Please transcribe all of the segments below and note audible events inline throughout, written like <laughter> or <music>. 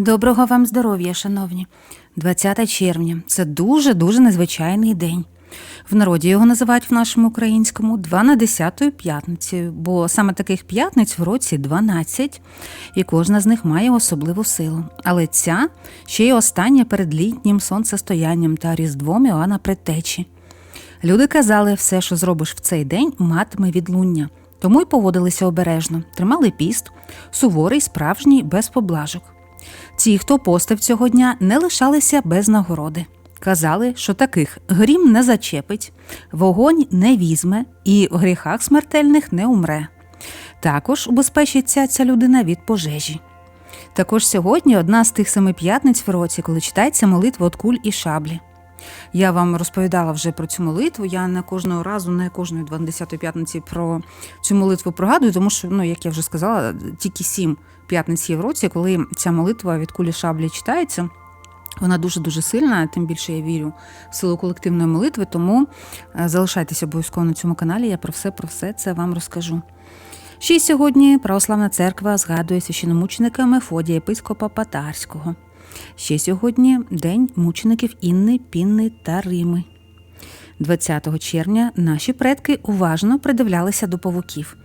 Доброго вам здоров'я, шановні. 20 червня це дуже дуже незвичайний день. В народі його називають в нашому українському 2 на 10 п'ятницею, бо саме таких п'ятниць в році 12, і кожна з них має особливу силу. Але ця ще й остання перед літнім сонцестоянням та різдвом Іоанна Предтечі. Люди казали, все, що зробиш в цей день, матиме відлуння. Тому й поводилися обережно, тримали піст, суворий, справжній, без поблажок. Ті, хто постив цього дня, не лишалися без нагороди. Казали, що таких грім не зачепить, вогонь не візьме і в гріхах смертельних не умре. Також убезпечиться ця людина від пожежі. Також сьогодні одна з тих семи п'ятниць в році, коли читається молитва от куль і шаблі. Я вам розповідала вже про цю молитву. Я не кожного разу, не кожної 12-ї п'ятниці про цю молитву прогадую, тому що, ну як я вже сказала, тільки сім п'ятниць є в році, коли ця молитва від кулі шаблі читається. Вона дуже дуже сильна, тим більше я вірю в силу колективної молитви. Тому е, залишайтеся обов'язково на цьому каналі. Я про все про все це вам розкажу. Ще й сьогодні Православна церква згадує священомученика Мефодія єпископа Патарського. Ще сьогодні День мучеників Інни, Пінни та Рими. 20 червня наші предки уважно придивлялися до павуків.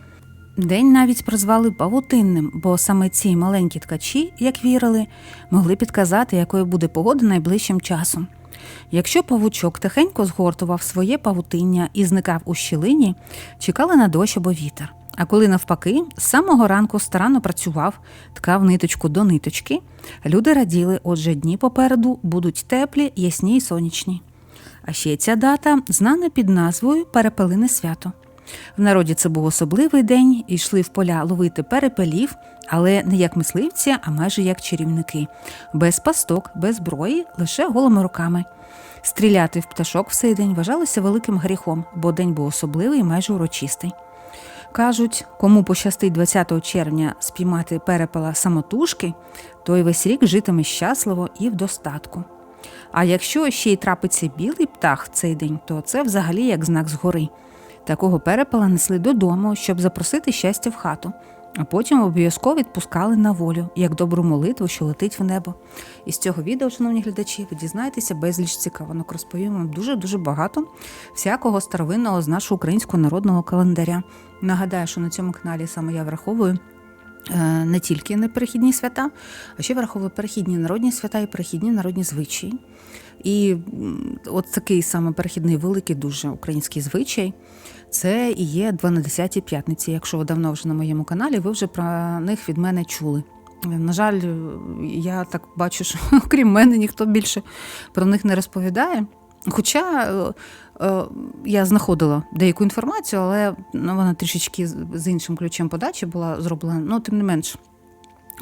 День навіть прозвали павутинним, бо саме ці маленькі ткачі, як вірили, могли підказати, якою буде погода найближчим часом. Якщо павучок тихенько згортував своє павутиння і зникав у щілині, чекали на дощ або вітер. А коли навпаки, з самого ранку старанно працював, ткав ниточку до ниточки, люди раділи, отже, дні попереду будуть теплі, ясні й сонячні. А ще ця дата знана під назвою Перепелине свято. В народі це був особливий день, і йшли в поля ловити перепелів, але не як мисливці, а майже як чарівники, без пасток, без зброї, лише голими руками. Стріляти в пташок в цей день вважалося великим гріхом, бо день був особливий і майже урочистий. Кажуть, кому пощастить 20 червня спіймати перепела самотужки, той весь рік житиме щасливо і в достатку. А якщо ще й трапиться білий птах в цей день, то це взагалі як знак згори. Такого перепела несли додому, щоб запросити щастя в хату, а потім обов'язково відпускали на волю, як добру молитву, що летить в небо. І з цього відео, шановні глядачі, ви дізнаєтеся безліч цікавинок. Розповім вам дуже-дуже багато всякого старовинного з нашого українського народного календаря. Нагадаю, що на цьому каналі саме я враховую. е, Не тільки неперехідні свята, а ще враховую перехідні народні свята і перехідні народні звичаї. І от такий саме перехідний великий дуже український звичай. Це і є 12 п'ятниці. Якщо ви давно вже на моєму каналі, ви вже про них від мене чули. На жаль, я так бачу, що <laughs> окрім мене ніхто більше про них не розповідає. Хоча е, е, я знаходила деяку інформацію, але ну, вона трішечки з іншим ключем подачі була зроблена, ну тим не менш.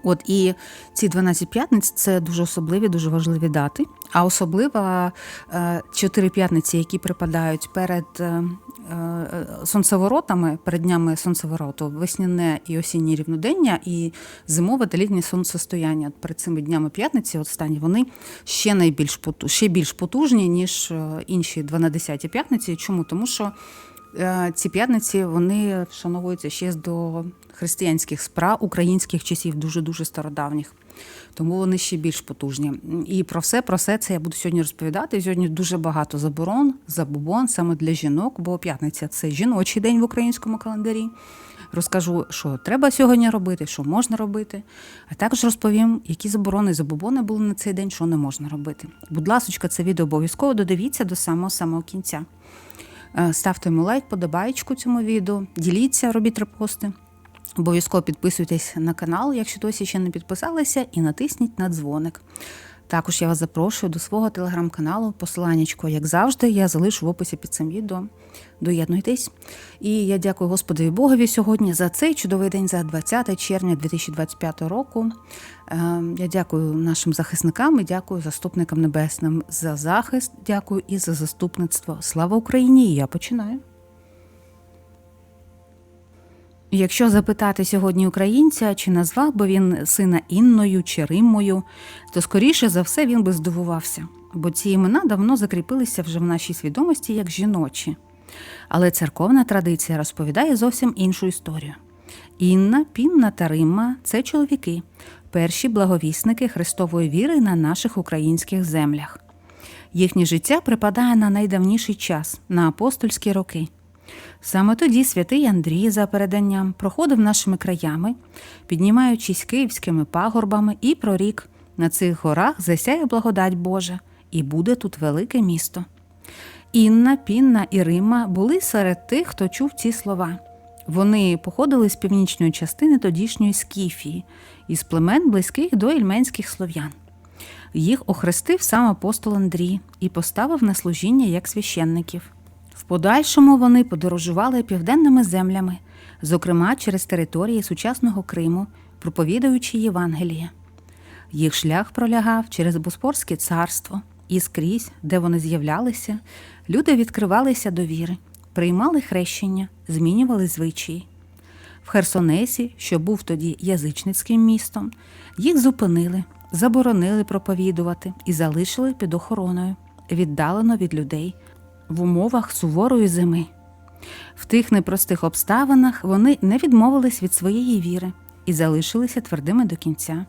От і ці 12 п'ятниць це дуже особливі, дуже важливі дати. А особливо е, чотири п'ятниці, які припадають перед е, е, сонцеворотами, перед днями сонцевороту, весняне і осіннє рівнодення, і зимове та літнє сонцестояння. Перед цими днями п'ятниці, останні, вони ще найбільш ще більш потужні, ніж інші 12 п'ятниці. Чому? Тому що Ці п'ятниці вони вшановуються ще з до християнських справ українських часів, дуже дуже стародавніх. Тому вони ще більш потужні. І про все про все це я буду сьогодні розповідати. Сьогодні дуже багато заборон, забобон саме для жінок, бо п'ятниця це жіночий день в українському календарі. Розкажу, що треба сьогодні робити, що можна робити, а також розповім, які заборони забобони були на цей день, що не можна робити. Будь ласка, це відео обов'язково додивіться до самого самого кінця. Е, Ставте йому лайк, подобаєчку цьому відео, діліться, робіть репости. Обов'язково підписуйтесь на канал, якщо досі ще не підписалися, і натисніть на дзвоник. Також я вас запрошую до свого телеграм-каналу. Посиланнячко, як завжди, я залишу в описі під цим відео. Доєднуйтесь. І я дякую Господові Богові сьогодні за цей чудовий день, за 20 червня 2025 року. Е, Я дякую нашим захисникам і дякую заступникам небесним за захист. Дякую і за заступництво. Слава Україні! Я починаю. Якщо запитати сьогодні українця, чи назвав би він сина Інною чи Риммою, то скоріше за все він би здивувався, бо ці імена давно закріпилися вже в нашій свідомості як жіночі. Але церковна традиція розповідає зовсім іншу історію. Інна, Пінна та Римма це чоловіки. перші благовісники Христової віри на наших українських землях. Їхнє життя припадає на найдавніший час, на апостольські роки. Саме тоді святий Андрій, за переданням, проходив нашими краями, піднімаючись київськими пагорбами, і прорік на цих горах засяє благодать Божа, і буде тут велике місто. Інна, Пінна і Рима були серед тих, хто чув ці слова. Вони походили з північної частини тодішньої Скіфії, із племен близьких до ільменських слов'ян. Їх охрестив сам апостол Андрій і поставив на служіння як священників. В подальшому вони подорожували південними землями, зокрема через території сучасного Криму, проповідуючи Євангеліє. Їх шлях пролягав через Боспорське царство, і скрізь, де вони з'являлися, люди відкривалися до віри, приймали хрещення, змінювали звичаї. В Херсонесі, що був тоді язичницьким містом, їх зупинили, заборонили проповідувати і залишили під охороною, віддалено від людей, в умовах суворої зими. В тих непростих обставинах вони не відмовились від своєї віри і залишилися твердими до кінця.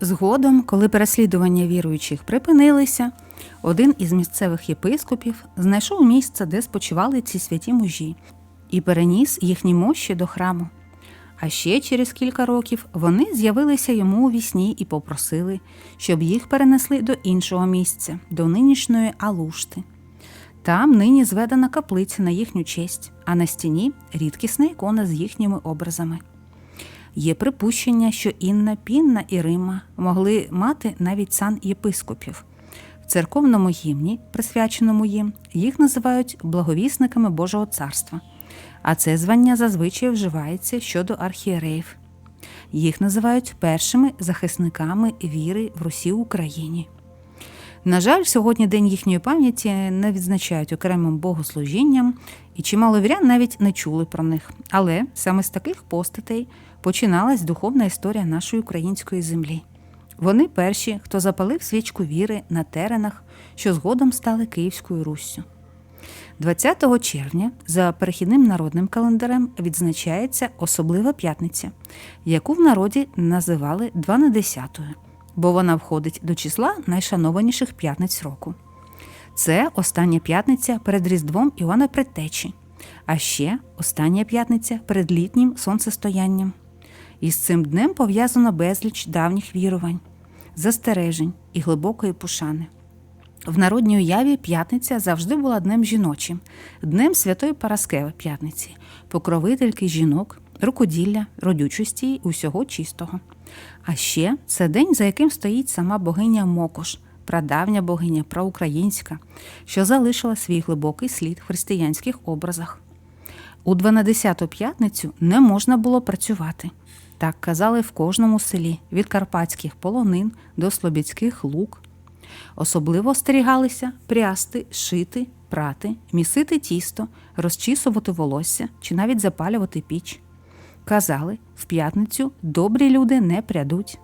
Згодом, коли переслідування віруючих припинилися, один із місцевих єпископів знайшов місце, де спочивали ці святі мужі, і переніс їхні мощі до храму. А ще через кілька років вони з'явилися йому у вісні і попросили, щоб їх перенесли до іншого місця, до нинішньої Алушти. Там нині зведена каплиця на їхню честь, а на стіні рідкісна ікона з їхніми образами. Є припущення, що Інна, Пінна і Рима могли мати навіть сан єпископів. В церковному гімні, присвяченому їм, їх називають благовісниками Божого царства, а це звання зазвичай вживається щодо архієреїв. Їх називають першими захисниками віри в Русі Україні. На жаль, сьогодні день їхньої пам'яті не відзначають окремим богослужінням, і чимало вірян навіть не чули про них. Але саме з таких постатей починалась духовна історія нашої української землі. Вони перші, хто запалив свічку віри на теренах, що згодом стали Київською Руссю. 20 червня за перехідним народним календарем відзначається особлива п'ятниця, яку в народі називали Дванадесятою, бо вона входить до числа найшанованіших п'ятниць року. Це остання п'ятниця перед Різдвом Івана Предтечі, а ще остання п'ятниця перед літнім сонцестоянням. Із цим днем пов'язано безліч давніх вірувань, застережень і глибокої пошани. В народній уяві п'ятниця завжди була днем жіночим, днем святої Параскеви п'ятниці, покровительки жінок, рукоділля, родючості й усього чистого. А ще це день, за яким стоїть сама богиня Мокош, прадавня богиня проукраїнська, що залишила свій глибокий слід в християнських образах. У 12-ту п'ятницю не можна було працювати. Так казали в кожному селі від карпатських полонин до слобідських лук. Особливо остерігалися прясти, шити, прати, місити тісто, розчісувати волосся чи навіть запалювати піч. Казали, в п'ятницю добрі люди не прядуть.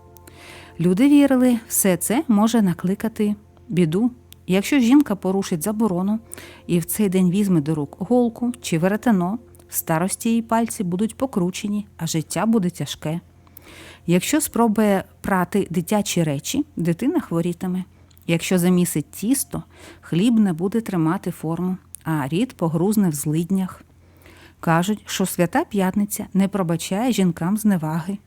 Люди вірили, все це може накликати біду. Якщо жінка порушить заборону і в цей день візьме до рук голку чи веретено, в старості її пальці будуть покручені, а життя буде тяжке. Якщо спробує прати дитячі речі, дитина хворітиме. Якщо замісить тісто, хліб не буде тримати форму, а рід погрузне в злиднях. Кажуть, що свята п'ятниця не пробачає жінкам зневаги.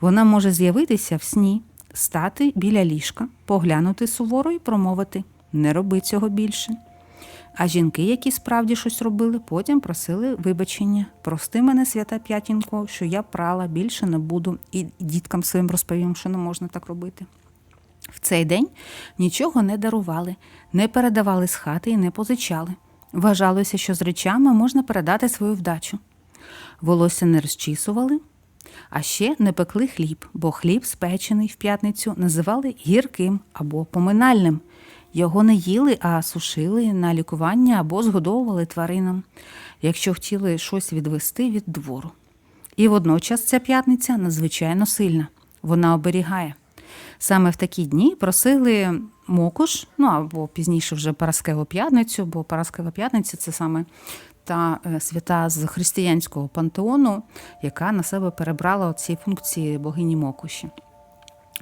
Вона може з'явитися в сні, стати біля ліжка, поглянути суворо і промовити не роби цього більше. А жінки, які справді щось робили, потім просили вибачення. Прости мене, свята п'ятінко, що я прала, більше не буду, і діткам своїм розповім, що не можна так робити. В цей день нічого не дарували, не передавали з хати і не позичали. Вважалося, що з речами можна передати свою вдачу. Волосся не розчісували, а ще не пекли хліб, бо хліб, спечений в п'ятницю, називали гірким або поминальним. Його не їли, а сушили на лікування або згодовували тваринам, якщо хотіли щось відвести від двору. І водночас ця п'ятниця надзвичайно сильна, вона оберігає. Саме в такі дні просили мокуш, ну або пізніше вже Параскеву п'ятницю, бо Параскева п'ятниця це саме та е, свята з християнського пантеону, яка на себе перебрала ці функції богині Мокуші.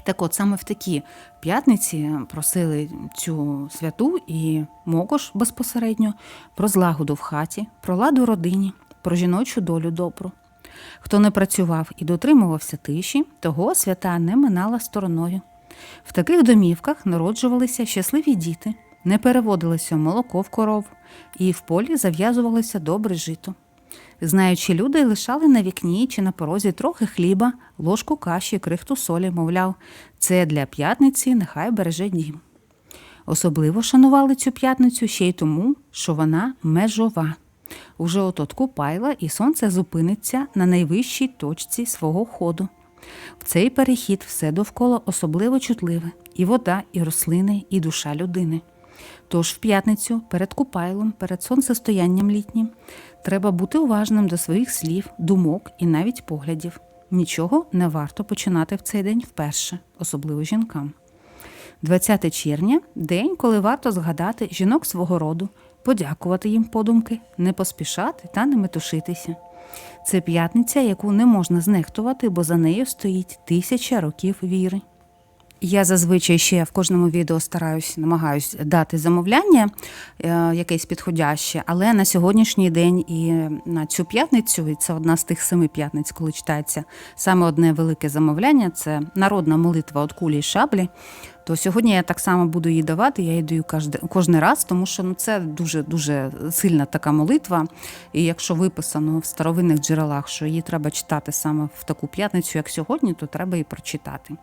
Так от саме в такі п'ятниці просили цю святу і Мокош безпосередньо про злагоду в хаті, про ладу родині, про жіночу долю добру. Хто не працював і дотримувався тиші, того свята не минала стороною. В таких домівках народжувалися щасливі діти, не переводилося молоко в коров, і в полі зав'язувалося добре жито. Знаючи люди лишали на вікні чи на порозі трохи хліба, ложку каші, крихту солі, мовляв, це для п'ятниці нехай береже дім. Особливо шанували цю п'ятницю ще й тому, що вона межова. Уже отот купайла, і сонце зупиниться на найвищій точці свого ходу. В цей перехід все довкола особливо чутливе і вода, і рослини, і душа людини. Тож в п'ятницю перед купайлом, перед сонцестоянням літнім, треба бути уважним до своїх слів, думок і навіть поглядів. Нічого не варто починати в цей день вперше, особливо жінкам. 20 червня день, коли варто згадати жінок свого роду, подякувати їм подумки, не поспішати та не метушитися. Це п'ятниця, яку не можна знехтувати, бо за нею стоїть тисяча років віри. Я зазвичай ще в кожному відео стараюсь, намагаюсь дати замовляння е, якесь підходяще, але на сьогоднішній день і на цю п'ятницю, і це одна з тих семи п'ятниць, коли читається саме одне велике замовляння це народна молитва от кулі й шаблі. То сьогодні я так само буду її давати, я її даю кожен раз, тому що ну, це дуже дуже сильна така молитва. І якщо виписано в старовинних джерелах, що її треба читати саме в таку п'ятницю, як сьогодні, то треба її прочитати.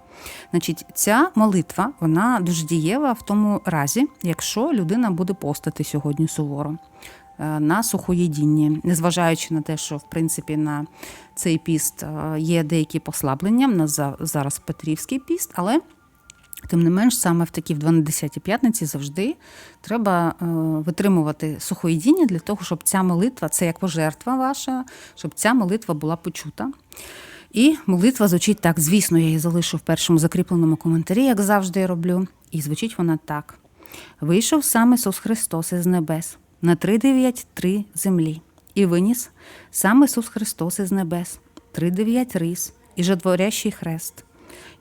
Значить, ця молитва вона дуже дієва в тому разі, якщо людина буде постати сьогодні суворо. е, На сухоїдінні, незважаючи на те, що в принципі на цей піст е, є деякі послаблення, в нас за- зараз Петрівський піст, але Тим не менш, саме в такі в 12 п'ятниці завжди треба е, витримувати сухоїдіння для того, щоб ця молитва, це як пожертва ваша, щоб ця молитва була почута. І молитва звучить так. Звісно, я її залишу в першому закріпленому коментарі, як завжди я роблю. І звучить вона так: вийшов сам Ісус Христос із небес на три дев'ять три землі, і виніс сам Ісус Христос із небес, три дев'ять рис і жотворящий хрест.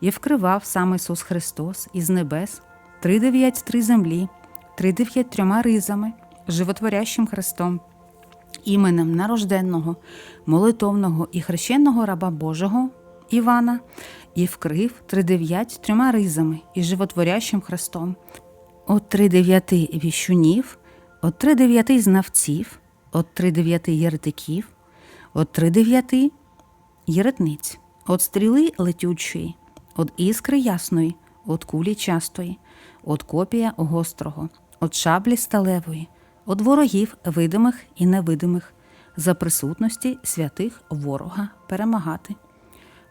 І вкривав сам Ісус Христос із небес три дев'ять три землі, три дев'ять трьома ризами, животворящим хрестом, іменем нарожденного, молитовного і хрещеного раба Божого Івана, і вкрив три дев'ять трьома ризами і животворящим хрестом, от три дев'яти віщунів, от три дев'яти знавців, от три дев'яти єретиків, от три дев'яти єретниць, от стріли летючої, от іскри ясної, от кулі частої, от копія гострого, от шаблі сталевої, от ворогів видимих і невидимих, за присутності святих ворога перемагати.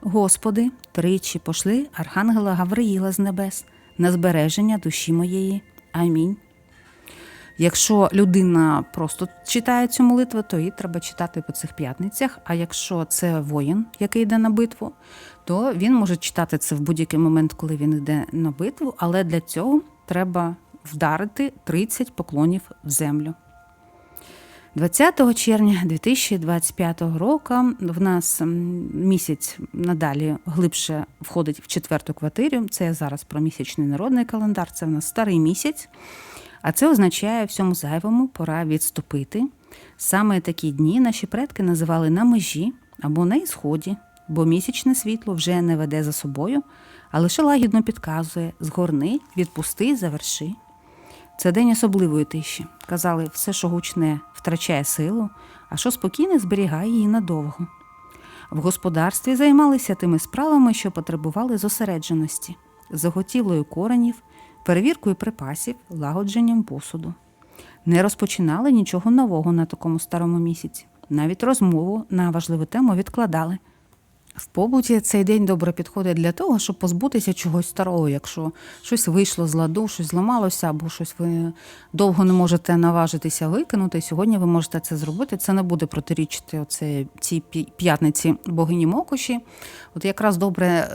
Господи, тричі пошли Архангела Гавриїла з небес на збереження душі моєї. Амінь. Якщо людина просто читає цю молитву, то її треба читати по цих п'ятницях. А якщо це воїн, який йде на битву, то він може читати це в будь-який момент, коли він йде на битву, але для цього треба вдарити 30 поклонів в землю. 20 червня 2025 року в нас місяць надалі глибше входить в четверту квартиру. Це зараз про місячний народний календар. Це в нас старий місяць. А це означає всьому зайвому пора відступити. Саме такі дні наші предки називали на межі або на ісході, бо місячне світло вже не веде за собою, а лише лагідно підказує згорни, відпусти, заверши. Це день особливої тиші. Казали, все, що гучне, втрачає силу, а що спокійне, зберігає її надовго. В господарстві займалися тими справами, що потребували зосередженості, заготівлею коренів, перевіркою припасів, лагодженням посуду. Не розпочинали нічого нового на такому старому місяці. Навіть розмову на важливу тему відкладали. В побуті цей день добре підходить для того, щоб позбутися чогось старого, якщо щось вийшло з ладу, щось зламалося, або щось ви довго не можете наважитися викинути. Сьогодні ви можете це зробити. Це не буде протирічити оце, цій п'ятниці богині Мокоші. От якраз добре е,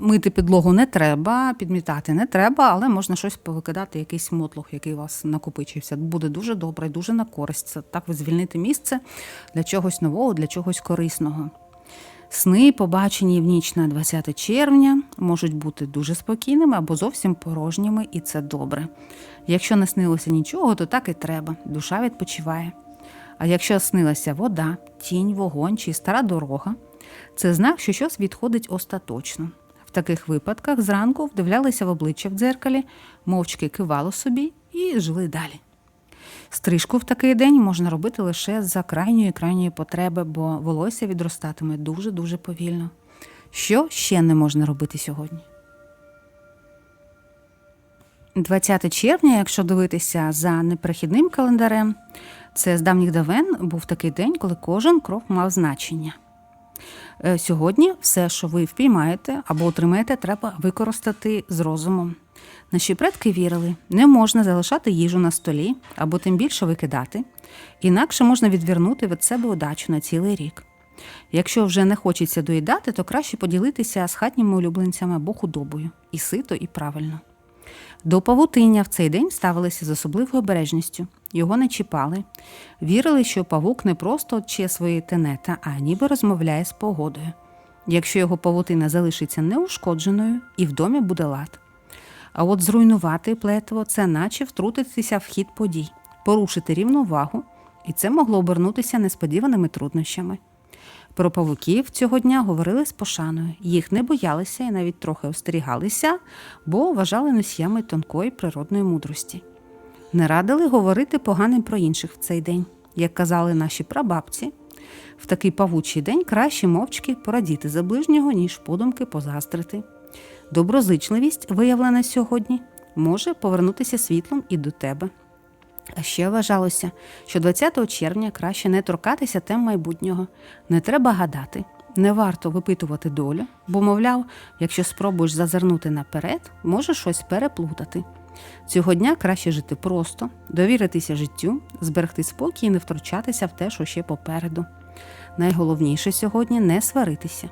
мити підлогу не треба, підмітати не треба, але можна щось повикидати, якийсь мотлох, який у вас накопичився. Буде дуже добре, дуже на користь. Так ви звільните місце для чогось нового, для чогось корисного. Сни, побачені в ніч на 20 червня, можуть бути дуже спокійними або зовсім порожніми, і це добре. Якщо не снилося нічого, то так і треба, душа відпочиває. А якщо снилася вода, тінь, вогонь чи стара дорога, це знак, що щось відходить остаточно. В таких випадках зранку вдивлялися в обличчя в дзеркалі, мовчки кивало собі і жили далі. Стрижку в такий день можна робити лише за крайньої крайньої потреби, бо волосся відростатиме дуже-дуже повільно. Що ще не можна робити сьогодні? 20 червня, якщо дивитися за неперехідним календарем, це з давніх давен був такий день, коли кожен крок мав значення. Е, Сьогодні все, що ви впіймаєте або отримаєте, треба використати з розумом. Наші предки вірили, не можна залишати їжу на столі або тим більше викидати, інакше можна відвернути від себе удачу на цілий рік. Якщо вже не хочеться доїдати, то краще поділитися з хатніми улюбленцями або худобою і сито, і правильно. До павутиння в цей день ставилися з особливою обережністю, його не чіпали. Вірили, що павук не просто че свої тенета, а ніби розмовляє з погодою. Якщо його павутина залишиться неушкодженою, і в домі буде лад. А от зруйнувати плетиво це наче втрутитися в хід подій, порушити рівновагу, і це могло обернутися несподіваними труднощами. Про павуків цього дня говорили з пошаною. Їх не боялися і навіть трохи остерігалися, бо вважали носіями тонкої природної мудрості. Не радили говорити поганим про інших в цей день, як казали наші прабабці. В такий павучий день краще мовчки порадіти за ближнього, ніж подумки позастрити. Доброзичливість, виявлена сьогодні, може повернутися світлом і до тебе. А ще вважалося, що 20 червня краще не торкатися тем майбутнього, не треба гадати, не варто випитувати долю, бо, мовляв, якщо спробуєш зазирнути наперед, можеш щось переплутати. Цього дня краще жити просто, довіритися життю, зберегти спокій і не втручатися в те, що ще попереду. Найголовніше сьогодні не сваритися.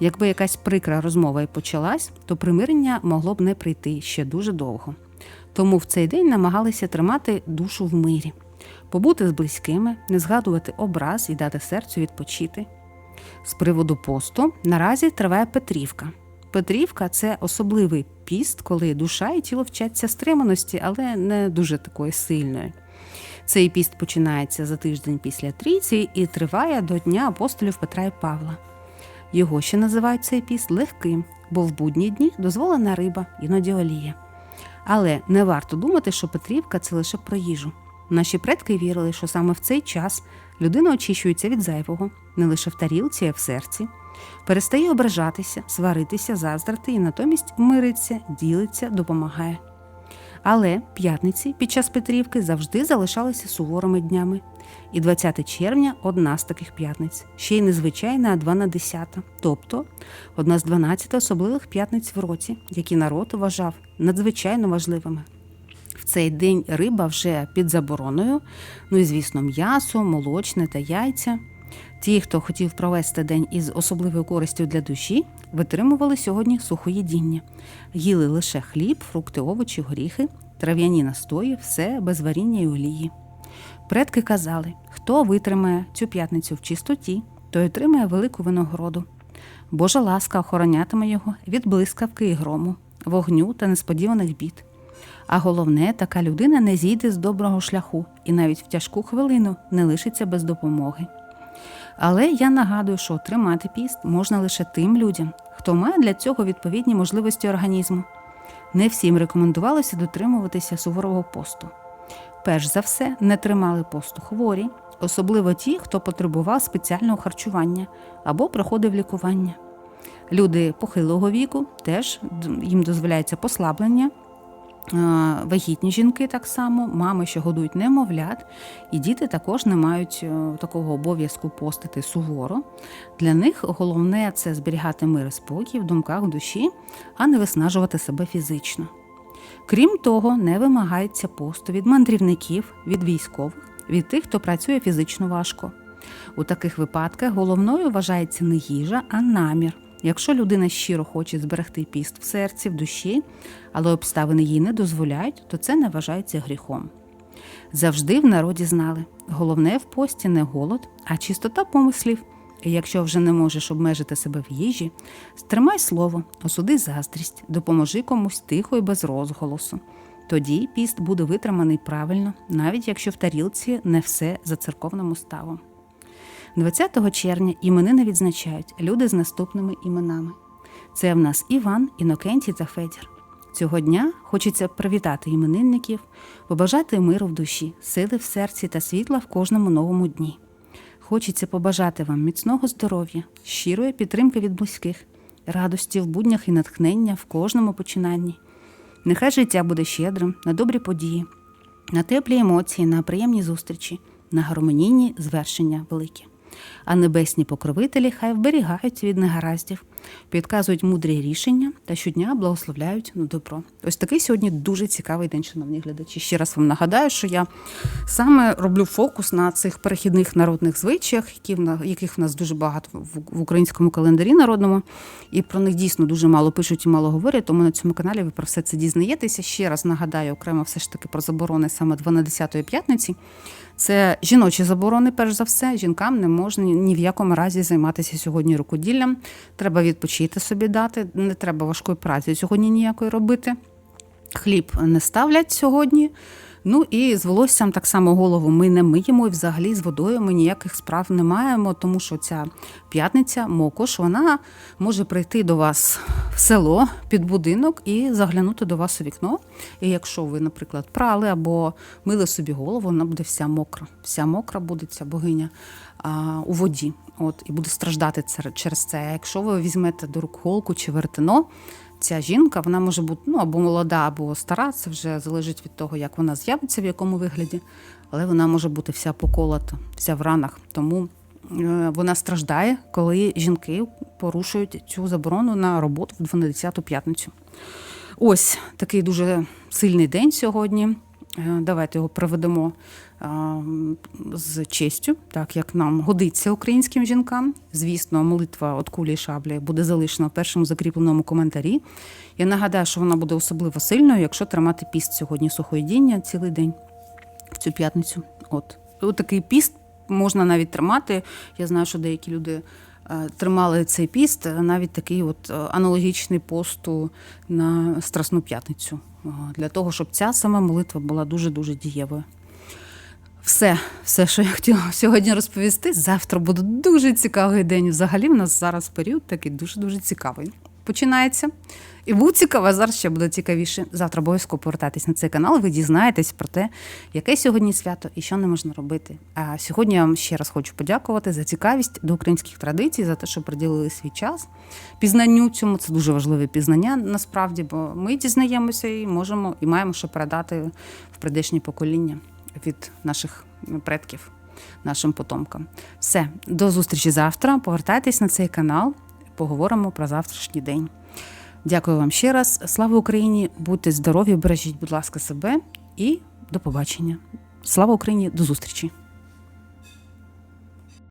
Якби якась прикра розмова і почалась, то примирення могло б не прийти ще дуже довго. Тому в цей день намагалися тримати душу в мирі, побути з близькими, не згадувати образ і дати серцю відпочити. З приводу посту наразі триває Петрівка. Петрівка це особливий піст, коли душа і тіло вчаться стриманості, але не дуже такої сильної. Цей піст починається за тиждень після трійці і триває до Дня апостолів Петра і Павла. Його ще називають цей піст легким, бо в будні дні дозволена риба, іноді олія. Але не варто думати, що Петрівка це лише про їжу. Наші предки вірили, що саме в цей час людина очищується від зайвого, не лише в тарілці, а в серці, перестає ображатися, сваритися, заздрати і натомість мириться, ділиться, допомагає. Але п'ятниці під час Петрівки завжди залишалися суворими днями. І 20 червня одна з таких п'ятниць, ще й незвичайна, а два на десята, тобто одна з 12 особливих п'ятниць в році, які народ вважав надзвичайно важливими. В цей день риба вже під забороною, ну і, звісно, м'ясо, молочне та яйця. Ті, хто хотів провести день із особливою користю для душі, витримували сьогодні сухоїдіння, їли лише хліб, фрукти, овочі, горіхи, трав'яні настої, все без варіння і олії. Предки казали, хто витримає цю п'ятницю в чистоті, той отримає велику винагороду. Божа ласка охоронятиме його від блискавки і грому, вогню та несподіваних бід. А головне, така людина не зійде з доброго шляху і навіть в тяжку хвилину не лишиться без допомоги. Але я нагадую, що тримати піст можна лише тим людям, хто має для цього відповідні можливості організму. Не всім рекомендувалося дотримуватися суворого посту. Перш за все, не тримали посту хворі, особливо ті, хто потребував спеціального харчування або проходив лікування. Люди похилого віку теж їм дозволяється послаблення. Вагітні жінки так само, мами, що годують немовлят, і діти також не мають такого обов'язку постити суворо. Для них головне це зберігати мир і спокій в думках в душі, а не виснажувати себе фізично. Крім того, не вимагається посту від мандрівників, від військових, від тих, хто працює фізично важко. У таких випадках головною вважається не їжа, а намір. Якщо людина щиро хоче зберегти піст в серці, в душі, але обставини їй не дозволяють, то це не вважається гріхом. Завжди в народі знали головне в пості не голод, а чистота помислів, якщо вже не можеш обмежити себе в їжі, стримай слово, осуди заздрість, допоможи комусь тихо і без розголосу. Тоді піст буде витриманий правильно, навіть якщо в тарілці не все за церковним уставом. 20 червня іменини відзначають люди з наступними іменами. Це в нас Іван, Інокентій та Федір. Цього дня хочеться привітати іменинників, побажати миру в душі, сили в серці та світла в кожному новому дні. Хочеться побажати вам міцного здоров'я, щирої підтримки від близьких, радості в буднях і натхнення в кожному починанні. Нехай життя буде щедрим на добрі події, на теплі емоції, на приємні зустрічі, на гармонійні звершення великі. А небесні покровителі хай вберігають від негараздів, підказують мудрі рішення та щодня благословляють на добро. Ось такий сьогодні дуже цікавий день, шановні глядачі. Ще раз вам нагадаю, що я саме роблю фокус на цих перехідних народних звичаях, яких в нас дуже багато в українському календарі народному, і про них дійсно дуже мало пишуть і мало говорять. Тому на цьому каналі ви про все це дізнаєтеся. Ще раз нагадаю окремо все ж таки про заборони саме 12-ї п'ятниці. Це жіночі заборони, перш за все. Жінкам не можна ні- в якому разі займатися сьогодні рукоділлям. Треба відпочити собі дати, не треба важкої праці сьогодні ніякої робити. Хліб не ставлять сьогодні. Ну і з волоссям так само голову ми не миємо, і взагалі з водою ми ніяких справ не маємо, тому що ця п'ятниця, мокош, вона може прийти до вас в село під будинок і заглянути до вас у вікно. І якщо ви, наприклад, прали або мили собі голову, вона буде вся мокра. Вся мокра буде ця богиня а, у воді. От, і буде страждати через це. А якщо ви візьмете до рук голку чи вертино, ця жінка вона може бути ну або молода, або стара. Це вже залежить від того, як вона з'явиться, в якому вигляді, але вона може бути вся поколота, вся в ранах. Тому е, вона страждає, коли жінки порушують цю заборону на роботу в 12-ту п'ятницю. Ось такий дуже сильний день сьогодні. Е, Давайте його проведемо е, з честю, так як нам годиться українським жінкам. Звісно, молитва от кулі і шаблі буде залишена в першому закріпленому коментарі. Я нагадаю, що вона буде особливо сильною, якщо тримати піст сьогодні сухоїдіння цілий день в цю п'ятницю. От. Такий піст можна навіть тримати. Я знаю, що деякі люди е, тримали цей піст, навіть такий от аналогічний посту на Страсну п'ятницю, для того, щоб ця сама молитва була дуже-дуже дієвою. Все, все, що я хотіла сьогодні розповісти. Завтра буде дуже цікавий день. Взагалі, в нас зараз період такий дуже-дуже цікавий. Починається. І був цікавий, а зараз ще буде цікавіше. Завтра обов'язково повертайтесь на цей канал, ви дізнаєтесь про те, яке сьогодні свято і що не можна робити. А сьогодні я вам ще раз хочу подякувати за цікавість до українських традицій, за те, що приділили свій час пізнанню цьому. Це дуже важливе пізнання насправді, бо ми дізнаємося і можемо і маємо що передати в прийдешні покоління від наших предків, нашим потомкам. Все, до зустрічі завтра. Повертайтесь на цей канал, поговоримо про завтрашній день. Дякую вам ще раз. Слава Україні! Будьте здорові, бережіть, будь ласка, себе і до побачення. Слава Україні! До зустрічі!